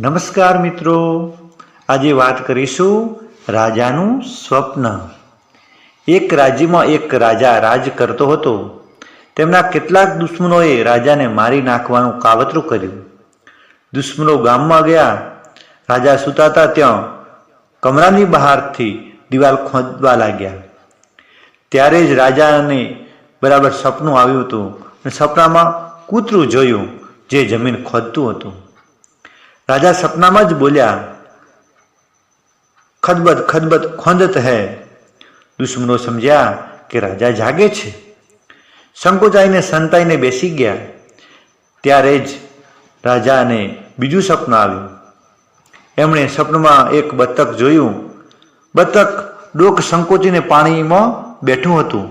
નમસ્કાર મિત્રો. આજે વાત કરીશું રાજાનું સ્વપ્ન. એક રાજ્યમાં એક રાજા રાજ કરતો હતો. તેમના કેટલાક દુશ્મનોએ રાજાને મારી નાખવાનું કાવતરું કર્યું. દુશ્મનો ગામમાં ગયા. રાજા સૂતા હતા ત્યાં કમરાની બહારથી દિવાલ ખોદવા લાગ્યા. ત્યારે જ રાજાને બરાબર સપનું આવ્યું હતું અને સપનામાં કૂતરું જોયું જે જમીન ખોદતું હતું. રાજા સપનામાં જ બોલ્યા, ખદબદ ખદબદ ખોંદત હૈ. દુશ્મનો સમજ્યા કે રાજા જાગે છે. સંકોચાઈને સંતાઈને બેસી ગયા. ત્યારે જ રાજાને બીજું સપનું આવ્યું. એમણે સપનમાં એક બતક જોયું. બતક ડોક સંકોચીને પાણીમાં બેઠું હતું.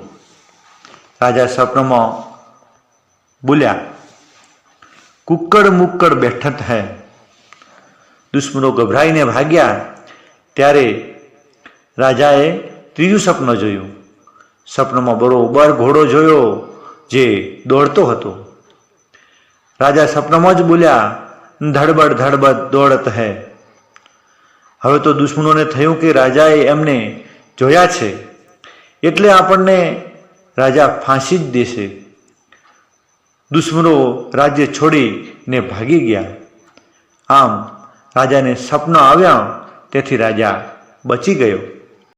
રાજા સપનમાં બોલ્યા, કુક્કડ મુક્કડ બેઠત હૈ. દુશ્મનો ગભરાઈને ભાગ્યા ત્યારે રાજાએ ત્રીજું સપન જોયું. સપનામાં બરોબર ઘોડો જોયો જે દોડતો હતો. રાજા સપનામાં જ બોલ્યા, ધડબડ ધડબડ દોડત હે. હવે તો દુશ્મનોને થયું કે રાજાએ એમને જોયા છે. એટલે આપણને રાજા ફાંસી જ દેશે. દુશ્મનો રાજ્ય છોડીને ભાગી ગયા. આમ રાજાને સપનો આવ્યા તેથી રાજા બચી ગયો.